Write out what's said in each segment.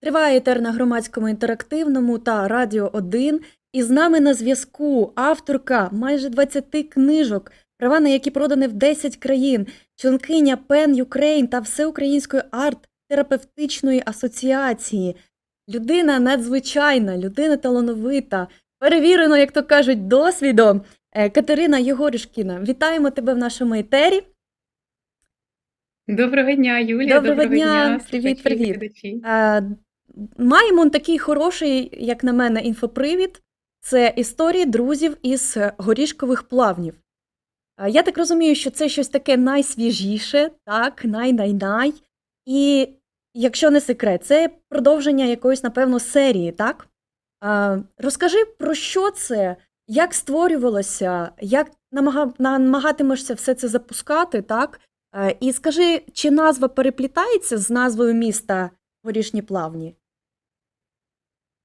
Триває етер на громадському інтерактивному та Радіо 1. І з нами на зв'язку авторка майже 20 книжок, права на які продані в 10 країн, членкиня Pen Ukraine та Всеукраїнської арт-терапевтичної асоціації. Людина надзвичайна, людина талановита, перевірено, як то кажуть, досвідом. Е, Катерина Єгорішкіна, вітаємо тебе в нашому етері. Доброго дня, Юлія. Доброго дня. Привіт, привіт. Маємо такий хороший, як на мене, інфопривід. Це історії друзів із горішкових плавнів. Я так розумію, що це щось таке найсвіжіше, так, най-най-най. І якщо не секрет, це продовження якоїсь, напевно, серії, так? Розкажи, про що це, як створювалося, як намага- намагатимешся все це запускати, так? І скажи, чи назва переплітається з назвою міста Горішні Плавні?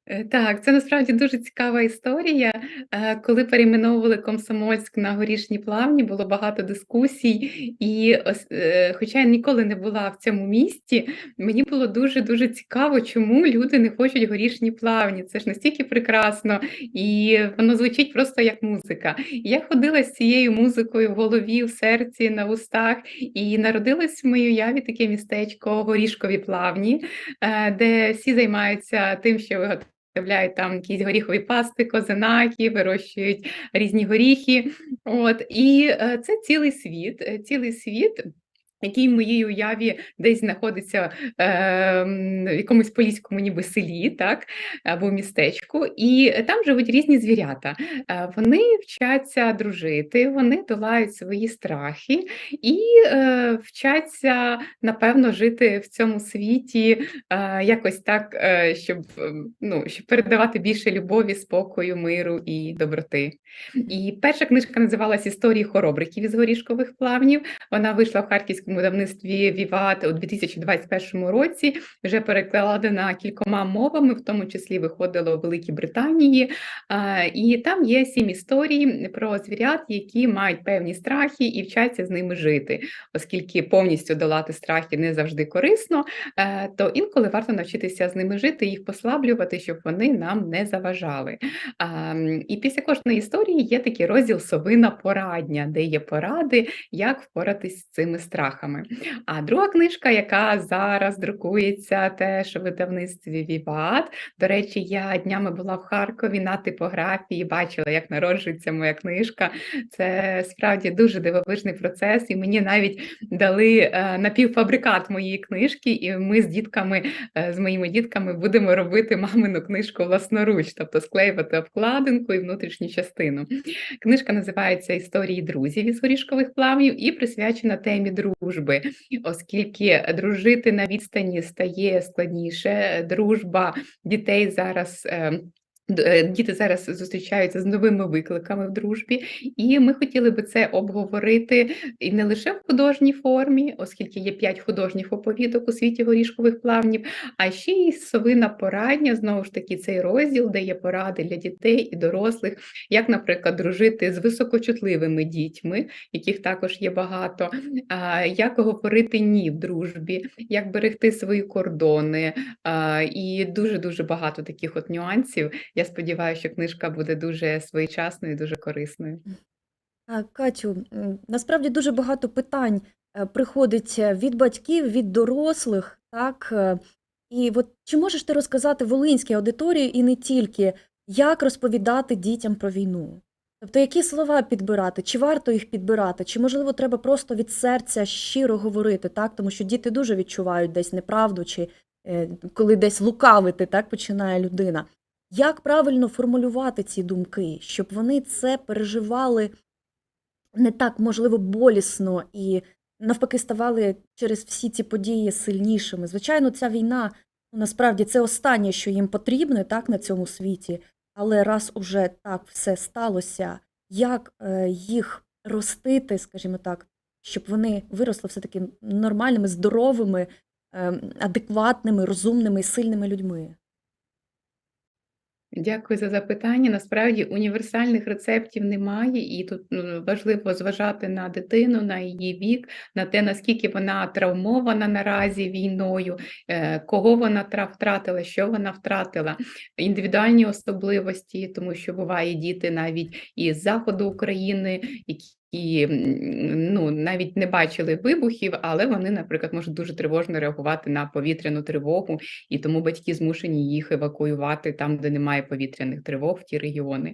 Е, Так, це насправді дуже цікава історія. Е, Коли перейменовували Комсомольськ на Горішні Плавні, було багато дискусій, і е, хоча я ніколи не була в цьому місті, мені було дуже-дуже цікаво, чому люди не хочуть Горішні Плавні. Це ж настільки прекрасно, і воно звучить просто як музика. Я ходила з цією музикою в голові, в серці, на устах, і народилось в моїй уяві таке містечко Горішкові Плавні, де всі займаються тим, що виготовляють виготовляють там якісь горіхові пасти, козинаки, вирощують різні горіхи. От і е, це цілий світ, е, цілий світ. Який в моїй уяві десь знаходиться е, в якомусь поліському ніби селі, так, або містечку, і там живуть різні звірята. Е, вони вчаться дружити, вони долають свої страхи і е, вчаться, напевно, жити в цьому світі е, якось так, е, щоб, ем, ну, щоб передавати більше любові, спокою, миру і доброти. І перша книжка називалась Історії хоробриків із горішкових плавнів. Вона вийшла в харківському видавництві Віват у 2021 році. Вже перекладена кількома мовами, в тому числі виходила у Великій Британії. І там є сім історій про звірят, які мають певні страхи і вчаться з ними жити, оскільки повністю долати страхи не завжди корисно, е, то інколи варто навчитися з ними жити, їх послаблювати, щоб вони нам не заважали. І після кожної історії є такий розділ Совина порадня, де є поради, як впоратись з цими страхами. А друга книжка, яка зараз друкується теж у видавництві Віват. До речі, я днями була в Харкові на типографії, бачила, як народжується моя книжка. Це справді дуже дивовижний процес, і мені навіть дали е, напівфабрикат моєї книжки, і ми з дітками, е, з моїми дітками будемо робити мамину книжку власноруч, тобто склеювати обкладинку і внутрішню частину. Книжка називається Історії друзів із горішкових плавнів і присвячена темі дружби, оскільки дружити на відстані стає складніше. Дружба дітей зараз. Е, Діти зараз зустрічаються з новими викликами в дружбі, і ми хотіли би це обговорити і не лише в художній формі, оскільки є п'ять художніх оповідок у світі горішкових плавнів, а ще й совина порадня, знову ж таки, цей розділ, де є поради для дітей і дорослих, як, наприклад, дружити з високочутливими дітьми, яких також є багато, як говорити ні в дружбі, як берегти свої кордони, і дуже-дуже багато таких от нюансів. Я сподіваюся, що книжка буде дуже своєчасною і дуже корисною. Катю, насправді дуже багато питань е, приходить е, від батьків, від дорослих, так? е, І от чи можеш ти розказати волинській аудиторії і не тільки, як розповідати дітям про війну? Тобто, які слова підбирати, чи варто їх підбирати, чи можливо треба просто від серця щиро говорити, так? Тому що діти дуже відчувають десь неправду, чи коли десь лукавити, так починає людина. Як правильно формулювати ці думки, щоб вони це переживали не так, можливо, болісно і навпаки ставали через всі ці події сильнішими. Звичайно, ця війна ну, насправді це останнє, що їм потрібно так, на цьому світі. Але раз уже так все сталося, як е, їх ростити, скажімо так, щоб вони виросли все-таки нормальними, здоровими, е, адекватними, розумними і сильними людьми? Дякую за запитання. Насправді універсальних рецептів немає, і тут ну, важливо зважати на дитину, на її вік, на те, наскільки вона травмована наразі війною, е, кого вона втратила, що вона втратила, індивідуальні особливості, тому що бувають діти навіть із заходу України, які м, ну, навіть не бачили вибухів, але вони, наприклад, можуть дуже тривожно реагувати на повітряну тривогу, і тому батьки змушені їх евакуювати там, де немає повітряних тривог, в ті регіони.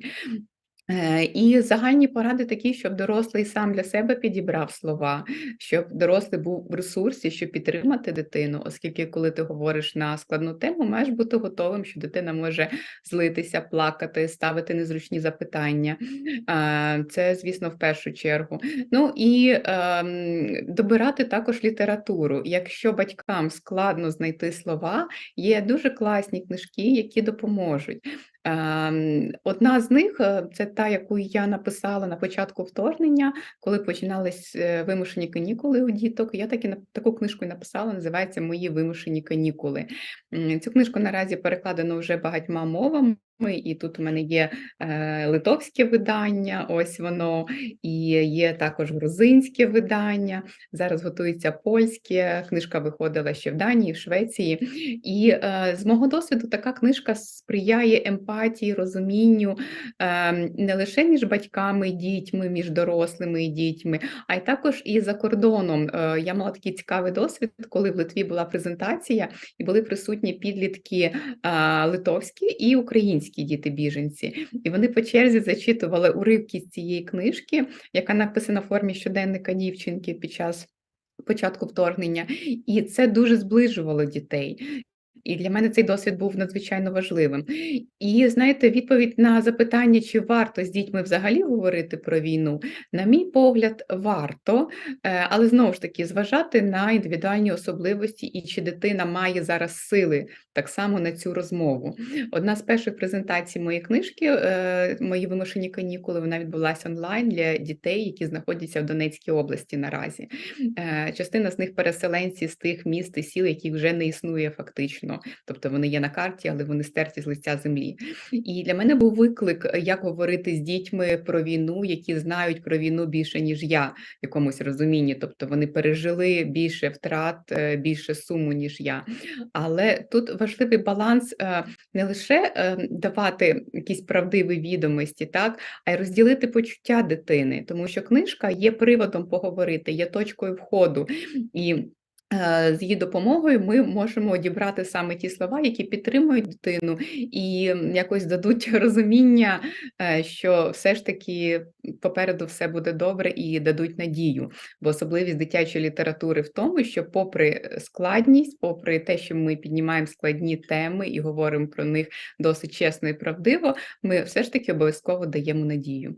Е, І загальні поради такі, щоб дорослий сам для себе підібрав слова, щоб дорослий був в ресурсі, щоб підтримати дитину, оскільки, коли ти говориш на складну тему, маєш бути готовим, що дитина може злитися, плакати, ставити незручні запитання. Це, звісно, в першу чергу. Ну і ем, добирати також літературу. Якщо батькам складно знайти слова, є дуже класні книжки, які допоможуть. Ем, Одна з них е, це та, яку я написала на початку вторгнення, коли починались е, вимушені канікули у діток. Я так і таку книжку написала, називається Мої вимушені канікули. Цю книжку наразі перекладено вже багатьма мовами. І тут у мене є е, литовське видання, ось воно, і є також грузинське видання. Зараз готується польське. Книжка виходила ще в Данії, в Швеції. І е, з мого досвіду така книжка сприяє емпатії, розумінню е, не лише між батьками дітьми, між дорослими і дітьми, а й також і за кордоном. Е, я мала такий цікавий досвід, коли в Литві була презентація, і були присутні підлітки е, литовські і українські діти-біженці. І вони по черзі зачитували уривки з цієї книжки, яка написана в формі щоденника дівчинки під час початку вторгнення, і це дуже зближувало дітей. І для мене цей досвід був надзвичайно важливим. І знаєте, відповідь на запитання, чи варто з дітьми взагалі говорити про війну, на мій погляд, варто, е, але знову ж таки зважати на індивідуальні особливості і чи дитина має зараз сили так само на цю розмову. Одна з перших презентацій моєї книжки, е, мої вимушені канікули, вона відбулася онлайн для дітей, які знаходяться в Донецькій області наразі. Е, Частина з них переселенці з тих міст і сіл, які вже не існує фактично. Тобто вони є на карті, але вони стерті з лиця землі. І для мене був виклик, як говорити з дітьми про війну, які знають про війну більше, ніж я в якомусь розумінні. Тобто вони пережили більше втрат, е, більше суму, ніж я. Але тут важливий баланс е, не лише е, давати якісь правдиві відомості, так, а й розділити почуття дитини, тому що книжка є приводом поговорити, є точкою входу. І е, з її допомогою ми можемо дібрати саме ті слова, які підтримують дитину і якось дадуть розуміння, е, що все ж таки попереду все буде добре і дадуть надію. Бо особливість дитячої літератури в тому, що, попри складність, попри те, що ми піднімаємо складні теми і говоримо про них досить чесно і правдиво, ми все ж таки обов'язково даємо надію.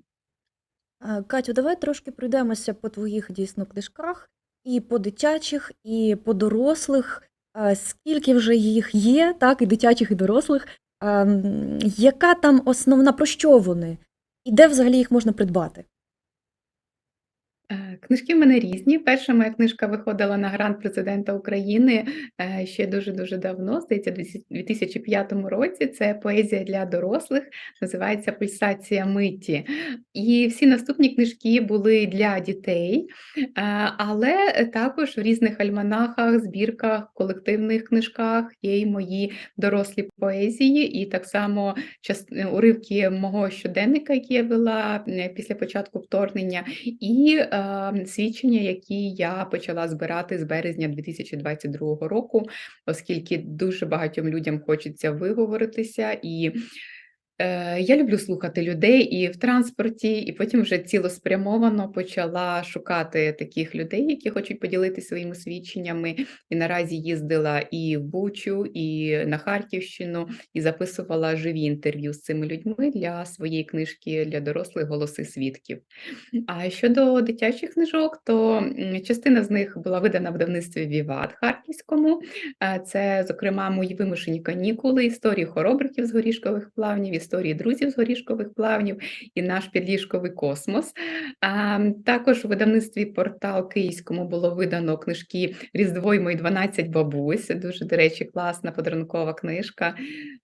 Е, Катю, давай трошки пройдемося по твоїх дійсно книжках, і по дитячих, і по дорослих. Е, Скільки вже їх є, так, і дитячих, і дорослих. Ем, Яка там основна, про що вони? І де взагалі їх можна придбати? Е, Книжки в мене різні. Перша моя книжка виходила на грант президента України е, ще дуже-дуже давно, здається, у 2005 році. Це поезія для дорослих, називається Пульсація миті. І всі наступні книжки були для дітей, е, але також в різних альманахах, збірках, колективних книжках є і мої дорослі поезії, і так само уривки мого щоденника, який я вела після початку вторгнення, і е, свідчення, які я почала збирати з березня 2022 року, оскільки дуже багатьом людям хочеться виговоритися і. Е, Я люблю слухати людей і в транспорті, і потім вже цілеспрямовано почала шукати таких людей, які хочуть поділитися своїми свідченнями. І наразі їздила і в Бучу, і на Харківщину, і записувала живі інтерв'ю з цими людьми для своєї книжки для дорослих голоси свідків. А щодо дитячих книжок, то частина з них була видана в видавництві Віват Харківському. Е, Це, зокрема, мої вимушені канікули, історії хоробриків з горішкових плавнів, історії друзів з горішкових плавнів і наш підліжковий космос. А, також у видавництві портал Київському було видано книжки Різдво й мої 12 бабусь. Дуже, до речі, класна подарункова книжка.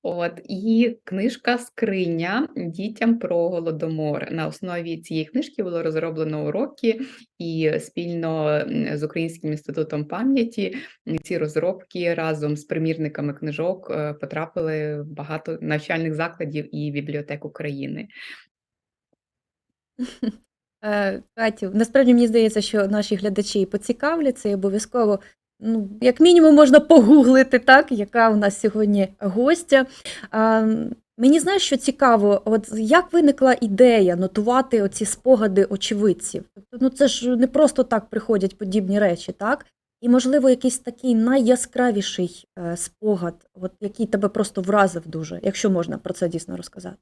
От, і книжка Скриня дітям про голодомор. На основі цієї книжки було розроблено уроки, і спільно з Українським інститутом пам'яті ці розробки разом з примірниками книжок е, потрапили в багато навчальних закладів і бібліотек України. Е, Катю, насправді мені здається, що наші глядачі поцікавляться і обов'язково, ну, як мінімум, можна погуглити, так, яка у нас сьогодні гостя. А, мені знаєш, що цікаво, от як виникла ідея нотувати оці спогади очевидців? Тобто, ну це ж не просто так приходять подібні речі, так? І, можливо, якийсь такий найяскравіший е, спогад, от, який тебе просто вразив дуже, якщо можна про це дійсно розказати.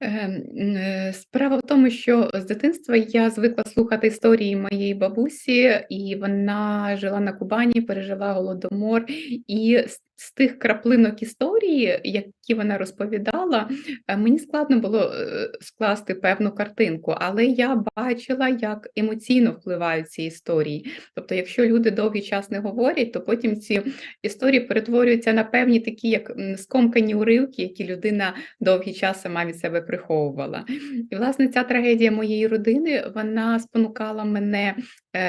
Ем, е, Справа в тому, що з дитинства я звикла слухати історії моєї бабусі, і вона жила на Кубані, пережила голодомор. І з, тих краплинок історії, які вона розповідала, е, мені складно було е, скласти певну картинку, але я бачила, як емоційно впливають ці історії. Тобто, якщо люди довгий час не говорять, то потім ці історії перетворюються на певні такі, як скомкані уривки, які людина довгий час сама від себе приховувала. І, власне, ця трагедія моєї родини вона спонукала мене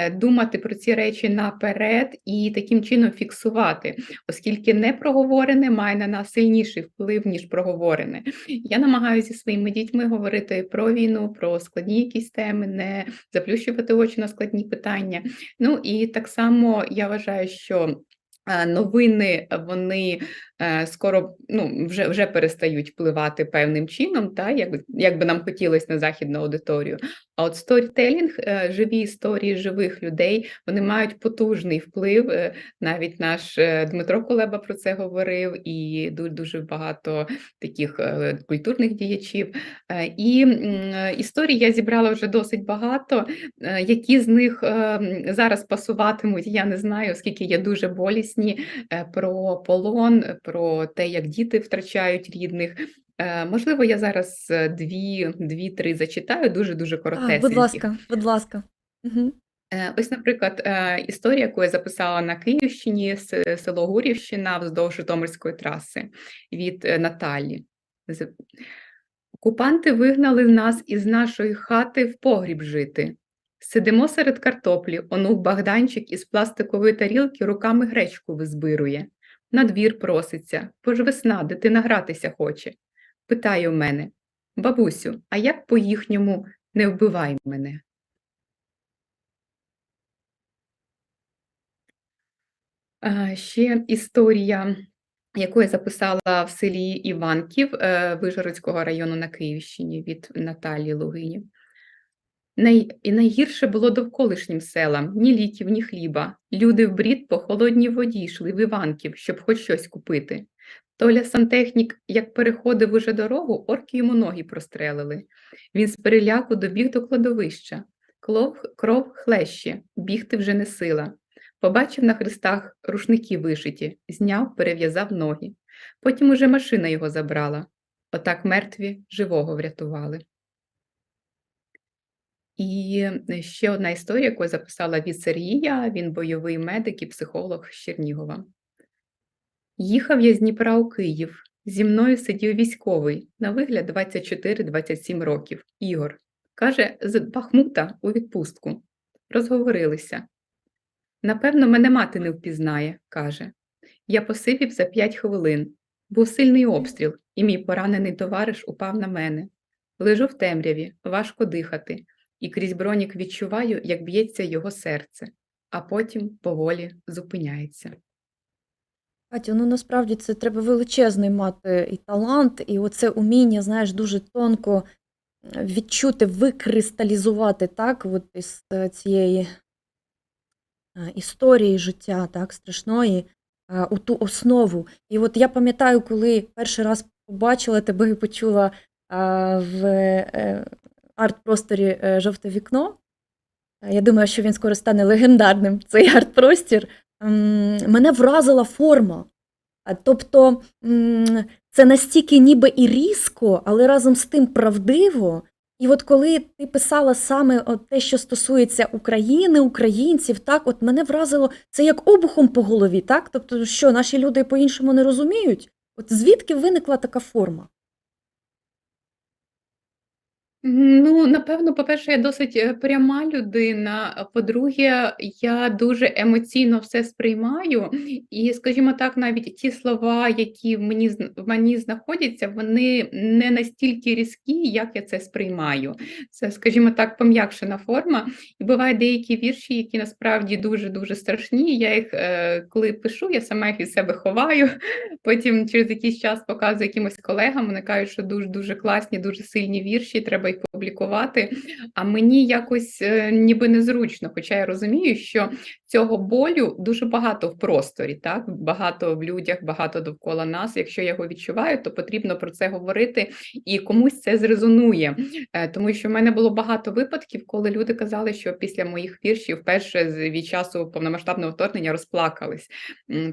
думати про ці речі наперед і таким чином фіксувати, оскільки непроговорене має на нас сильніший вплив, ніж проговорене. Я намагаюся зі своїми дітьми говорити про війну, про складні якісь теми, не заплющувати очі на складні питання. Ну і так само я вважаю, що. е, Новини вони е, скоро ну, вже, вже перестають впливати певним чином, та, як, як би нам хотілося на західну аудиторію. А от сторітелінг, е, живі історії живих людей, вони мають потужний вплив. Е, Навіть наш е, Дмитро Кулеба про це говорив, і дуже багато таких е, культурних діячів. Е, І е, історій я зібрала вже досить багато. Е, Які з них е, зараз пасуватимуть, я не знаю, оскільки є дуже болісні е, про полон, про те, як діти втрачають рідних. Е, Можливо, я зараз е, дві, дві-три зачитаю, дуже-дуже Так, коротесенькі. будь ласка, будь ласка. Угу. Ось, наприклад, історія, яку я записала на Київщині, село Гурівщина вздовж Житомирської траси від Наталі. Окупанти вигнали нас із нашої хати в погріб жити. Сидимо серед картоплі, онук Богданчик із пластикової тарілки руками гречку визбирує. На двір проситься, бо ж весна, дитина гратися хоче. Питає у мене: бабусю, а як по-їхньому не вбивай мене? А, Ще історія, яку я записала в селі Іванків е, Вижгородського району на Київщині від Наталії Лугині. Най... І найгірше було довколишнім селам ні ліків, ні хліба. Люди в брід по холодній воді йшли в Іванків, щоб хоч щось купити. Толя сантехнік, як переходив уже дорогу, орки йому ноги прострелили. Він з переляку добіг до кладовища. Кров, кров хлеще, бігти вже не сила. Побачив на хрестах рушники вишиті, зняв, перев'язав ноги. Потім уже машина його забрала. Отак мертві живого врятували. І е, ще одна історія, яку я записала від Сергія, він бойовий медик і психолог з Чернігова. Їхав я з Дніпра у Київ. Зі мною сидів військовий, на вигляд 24-27 років, Ігор. Каже, з Бахмута у відпустку. Розговорилися. Напевно, мене мати не впізнає, каже. Я посивів за п'ять хвилин. Був сильний обстріл, і мій поранений товариш упав на мене. Лежу в темряві, важко дихати, і крізь бронік відчуваю, як б'ється його серце, а потім поволі зупиняється. Катю, ну насправді це треба величезний мати і талант, і оце уміння, знаєш, дуже тонко е, відчути, викристалізувати так, от із е, цієї е, історії життя, так, страшної, у ту основу. І от я пам'ятаю, коли перший раз побачила тебе і почула в арт-просторі е, жовте вікно. Е, Я думаю, що він скоро стане легендарним, цей арт-простір. Мене вразила форма. Тобто це настільки ніби і різко, але разом з тим правдиво. І от коли ти писала саме от те, що стосується України, українців, так, от мене вразило це як обухом по голові, так? Тобто, що наші люди по-іншому не розуміють? От звідки виникла така форма? Ну, напевно, по-перше, я досить е, пряма людина. По-друге, я дуже емоційно все сприймаю. І, скажімо так, навіть ті слова, які в мені в мені знаходяться, вони не настільки різкі, як я це сприймаю. Це, скажімо так, пом'якшена форма. І бувають деякі вірші, які насправді дуже-дуже страшні. Я їх, е, коли пишу, я сама їх від себе ховаю. Потім через якийсь час показую якимось колегам, вони кажуть, що дуже-дуже класні, дуже сильні вірші, треба їх публікувати. А мені якось е, ніби незручно, хоча я розумію, що цього болю дуже багато в просторі, так? Багато в людях, багато довкола нас. Якщо я його відчуваю, то потрібно про це говорити і комусь це зрезонує. Е, Тому що в мене було багато випадків, коли люди казали, що після моїх віршів вперше від часу повномасштабного вторгнення розплакались.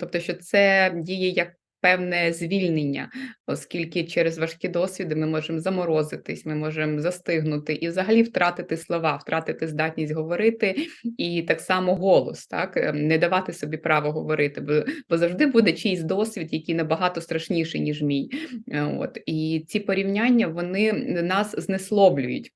Тобто, що це діє як певне звільнення, оскільки через важкі досвіди ми можемо заморозитись, ми можемо застигнути і взагалі втратити слова, втратити здатність говорити, і так само голос, так е, не давати собі право говорити, бо, бо завжди буде чийсь досвід, який набагато страшніший, ніж мій. Е, От і ці порівняння вони нас знеслоблюють.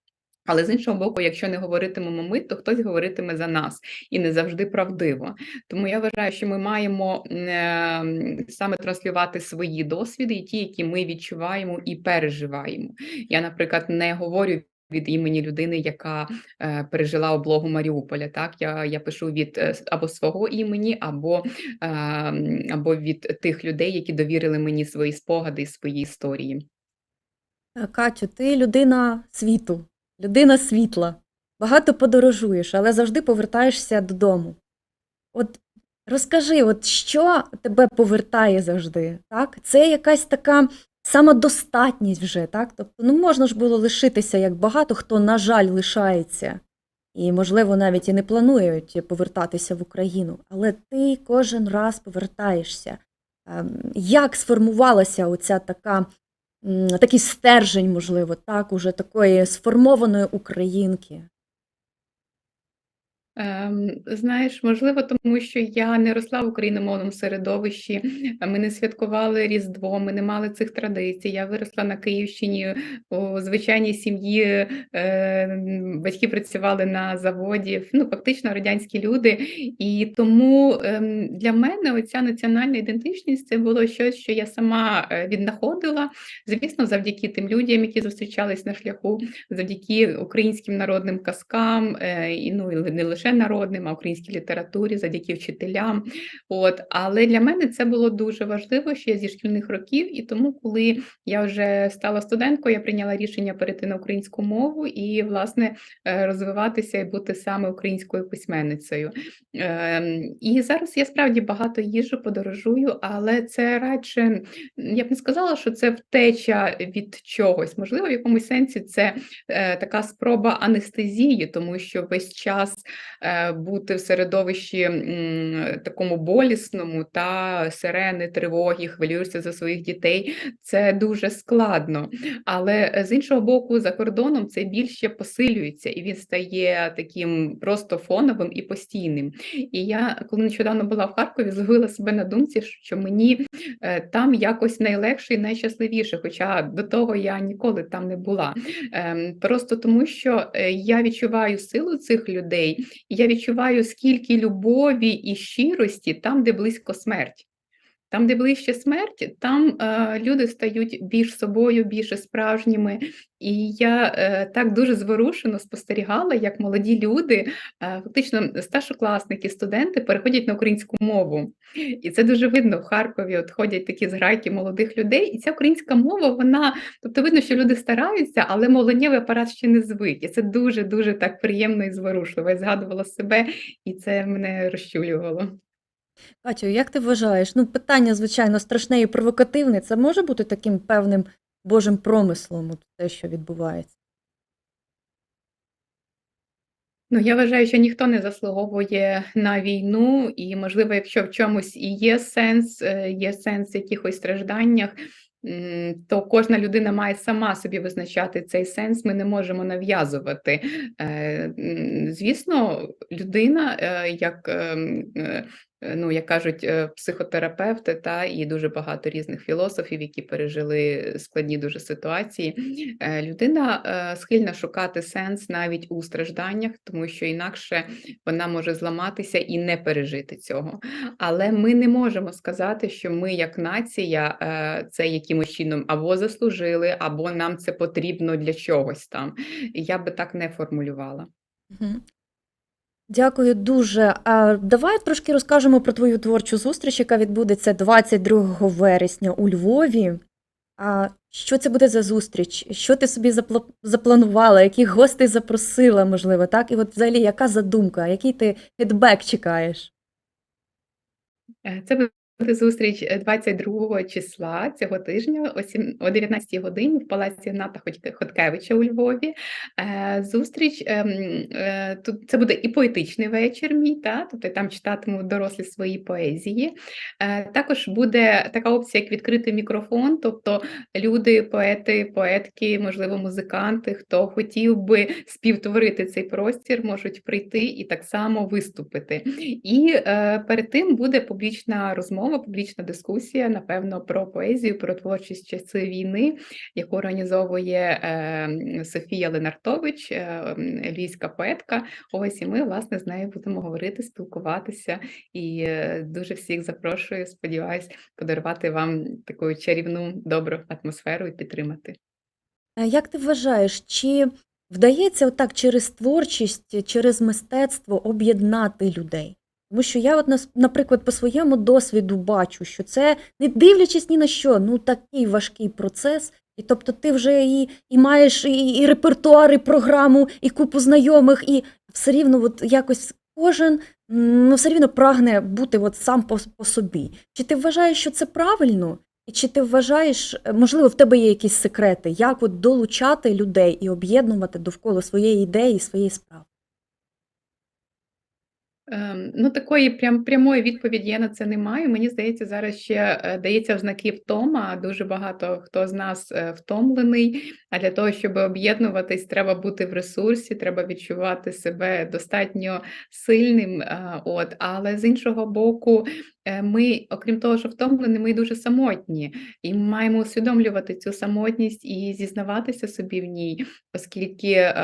Але з іншого боку, якщо не говоритимемо ми, то хтось говоритиме за нас і не завжди правдиво. Тому я вважаю, що ми маємо е, саме транслювати свої досвіди, і ті, які ми відчуваємо і переживаємо. Я, наприклад, не говорю. Від імені людини, яка е, пережила облогу Маріуполя, так я, я пишу від е, або свого імені, або, е, або від тих людей, які довірили мені свої спогади і свої історії. Е, Катю, ти людина світу, людина світла. Багато подорожуєш, але завжди повертаєшся додому. От розкажи, от що тебе повертає завжди? Так? Це якась така самодостатність вже, так? Тобто, ну можна ж було лишитися, як багато хто, на жаль, лишається. І, можливо, навіть і не планують повертатися в Україну. Але ти кожен раз повертаєшся. Ем, Як сформувалася оця така такий стержень, можливо, так, уже такої сформованої українки. Ем, знаєш, можливо, тому що я не росла в україномовному середовищі, ми не святкували Різдво, ми не мали цих традицій. Я виросла на Київщині у звичайній сім'ї, е, батьки працювали на заводі, ну, фактично радянські люди. І тому ем, для мене оця національна ідентичність це було щось, що я сама е, віднаходила. Звісно, завдяки тим людям, які зустрічались на шляху, завдяки українським народним казкам, е, і ну і не лише народним, а українській літературі, завдяки вчителям. От, але для мене це було дуже важливо ще зі шкільних років, і тому, коли я вже стала студенткою, я прийняла рішення перейти на українську мову і, власне, е, розвиватися і бути саме українською письменницею. Ем, І зараз я справді багато їжджу, подорожую, але це радше я б не сказала, що це втеча від чогось. Можливо, в якомусь сенсі це е, така спроба анестезії, тому що весь час бути в середовищі такому болісному та сирени, тривоги, хвилюєшся за своїх дітей. Це дуже складно. Але е, з іншого боку, за кордоном цей біль ще посилюється, і він стає таким просто фоновим і постійним. І я, коли нещодавно була в Харкові, зловила себе на думці, що мені е, там якось найлегше і найщасливіше, хоча до того я ніколи там не була. Ем, Просто тому, що е, я відчуваю силу цих людей, я відчуваю, скільки любові і щирості там, де близько смерть. Там, де ближче смерть, там е, люди стають більш собою, більше справжніми. І я е, так дуже зворушено спостерігала, як молоді люди, е, фактично старшокласники, студенти переходять на українську мову. І це дуже видно в Харкові. От ходять такі зграйки молодих людей, і ця українська мова, вона, тобто видно, що люди стараються, але мовленнєвий апарат ще не звик. І це дуже дуже так приємно і зворушливо. Я згадувала себе, і це мене розчулювало. Катю, як ти вважаєш? Ну, питання, звичайно, страшне і провокативне. Це може бути таким певним Божим промислом, те, що відбувається? Ну, я вважаю, що ніхто не заслуговує на війну, і, можливо, якщо в чомусь і є сенс, е, є сенс в якихось стражданнях, то кожна людина має сама собі визначати цей сенс. Ми не можемо нав'язувати. Е, Звісно, людина, е, як, ем, ну, як кажуть, е, психотерапевти, та і дуже багато різних філософів, які пережили складні дуже ситуації. е, Людина е, схильна шукати сенс навіть у стражданнях, тому що інакше вона може зламатися і не пережити цього. Але ми не можемо сказати, що ми, як нація, е, це якимось чином або заслужили, або нам це потрібно для чогось там. Я би так не формулювала. Дякую дуже. Давай трошки розкажемо про твою творчу зустріч, яка відбудеться 22 вересня у Львові. А що це буде за зустріч? Що ти собі запла- запланувала? Яких гостей запросила, можливо, так? І от взагалі, яка задумка, який ти фідбек чекаєш? Е, Це зустріч е, 22 числа цього тижня о сім- о 19 годині в палаці Гната Хоткевича у Львові. Е, Зустріч ем, е, тут це буде і поетичний вечір мій, та, тобто там читатимуть дорослі свої поезії. Е, Також буде така опція, як відкритий мікрофон, тобто люди, поети, поетки, можливо, музиканти, хто хотів би співтворити цей простір, можуть прийти і так само виступити. І е, перед тим буде публічна розмова, публічна дискусія, напевно, про поезію, про творчість часи війни, яку організовує е, Софія Ленартович, е, львівська поетка. Ось і ми, власне, з нею будемо говорити, спілкуватися. І е, дуже всіх запрошую. Сподіваюсь, подарувати вам таку чарівну добру атмосферу і підтримати. Як ти вважаєш, чи вдається отак через творчість, через мистецтво об'єднати людей? Тому що я, от, наприклад, по своєму досвіду бачу, що це, не дивлячись ні на що, ну такий важкий процес. І тобто ти вже і, і маєш і, і репертуар, і програму, і купу знайомих, і все рівно от якось кожен ну, все рівно прагне бути от сам по, по собі. Чи ти вважаєш, що це правильно? І чи ти вважаєш, можливо, в тебе є якісь секрети, як от долучати людей і об'єднувати довкола своєї ідеї, своєї справи? Ем, Ну, такої прям прямої відповіді я на це не маю. Мені здається, зараз ще дається дається ознаки втома. Дуже багато хто з нас е, втомлений. А для того, щоб об'єднуватись, треба бути в ресурсі, треба відчувати себе достатньо сильним. е, От, але з іншого боку, е, ми, окрім того, що втомлені, ми дуже самотні, і ми маємо усвідомлювати цю самотність і зізнаватися собі в ній, оскільки е,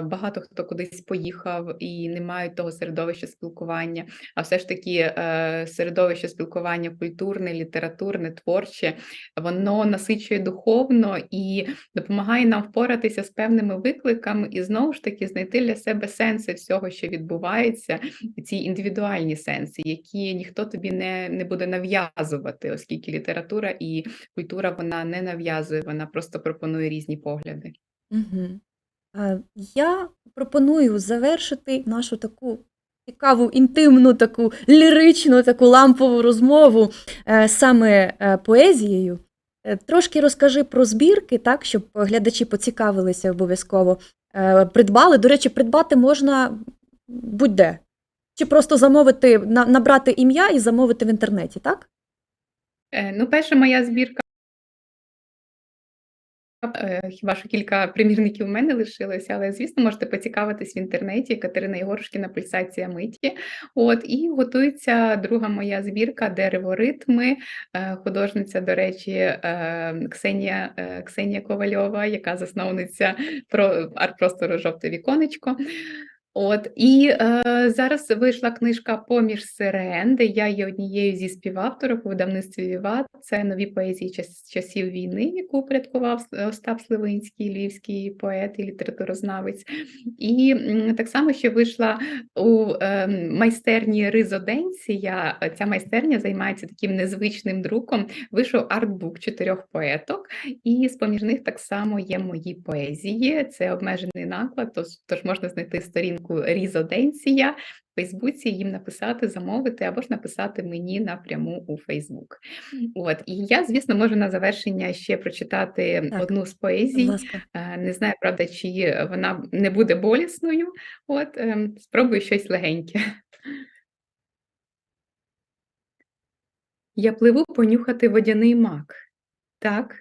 багато хто кудись поїхав і не мають того середовища спілкування, а все ж таки е, середовище спілкування культурне, літературне, творче, воно насичує духовно і допомагає нам впоратися з певними викликами і знову ж таки знайти для себе сенси всього, що відбувається, ці індивідуальні сенси, які ніхто тобі не, не буде нав'язувати, оскільки література і культура вона не нав'язує, вона просто пропонує різні погляди. Угу. Я пропоную завершити нашу таку цікаву, інтимну, таку ліричну, таку лампову розмову е, саме е, поезією. Трошки розкажи про збірки, так, щоб глядачі поцікавилися обов'язково. Придбали. До речі, придбати можна будь-де. Чи просто замовити, на- набрати ім'я і замовити в інтернеті, так? Е, Ну, перша моя збірка. е, Хіба що кілька примірників у мене лишилося, але звісно, можете поцікавитись в інтернеті. Катерина Єгорушкіна «Пульсація миті. От і готується друга моя збірка Дереворитми. Е, Художниця, до речі, Ксенія, Ксенія Ковальова, яка засновниця про арт-простору Жовте віконечко. От і е, зараз вийшла книжка Поміж сирен, де я є однією зі співавторок у видавництві Віват. Це нові поезії час, часів війни, яку упорядкував С- Остап Сливинський, львівський поет і літературознавець. І м, так само ще вийшла у е, майстерні Ризоденція. Ця майстерня займається таким незвичним друком. Вийшов артбук чотирьох поеток, і з поміж них так само є мої поезії. Це обмежений наклад, тож, тож можна знайти сторінку Різоденція в Фейсбуці, їм написати, замовити або ж написати мені напряму у Фейсбук. От і я, звісно, можу на завершення ще прочитати Так, одну з поезій. Е, Не знаю, правда, чи вона не буде болісною. От ем, спробую щось легеньке. Я пливу понюхати водяний мак. Так,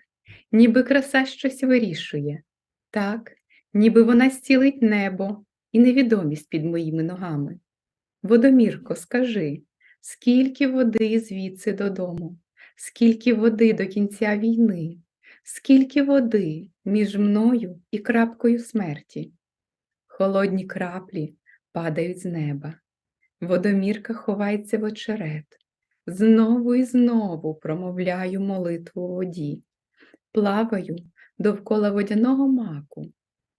ніби краса щось вирішує. Так, ніби вона стілить небо і невідомість під моїми ногами. Водомірко, скажи, скільки води звідси додому, скільки води до кінця війни, скільки води між мною і крапкою смерті. Холодні краплі падають з неба. Водомірка ховається в очерет. Знову і знову промовляю молитву воді. Плаваю довкола водяного маку.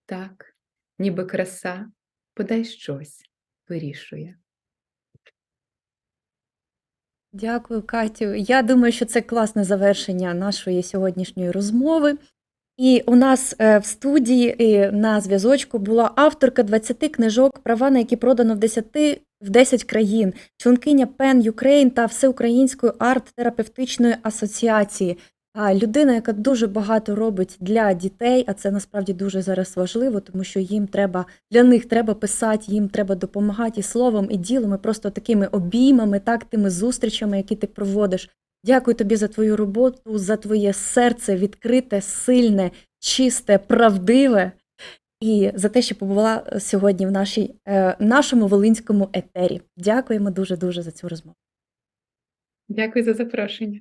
Так, ніби краса подай щось вирішує. Дякую, Катю. Я думаю, що це класне завершення нашої сьогоднішньої розмови. І у нас е, в студії на зв'язочку була авторка 20 книжок, права на які продано в 10, в 10 країн, членкиня PEN Ukraine та Всеукраїнської арт-терапевтичної асоціації. Людина, яка дуже багато робить для дітей, а це насправді дуже зараз важливо, тому що їм треба для них треба писати, їм треба допомагати і словом, і ділом, і просто такими обіймами, так тими зустрічами, які ти проводиш. Дякую тобі за твою роботу, за твоє серце відкрите, сильне, чисте, правдиве, і за те, що побула сьогодні в нашій, е, нашому волинському етері. Дякуємо дуже дуже за цю розмову. Дякую за запрошення.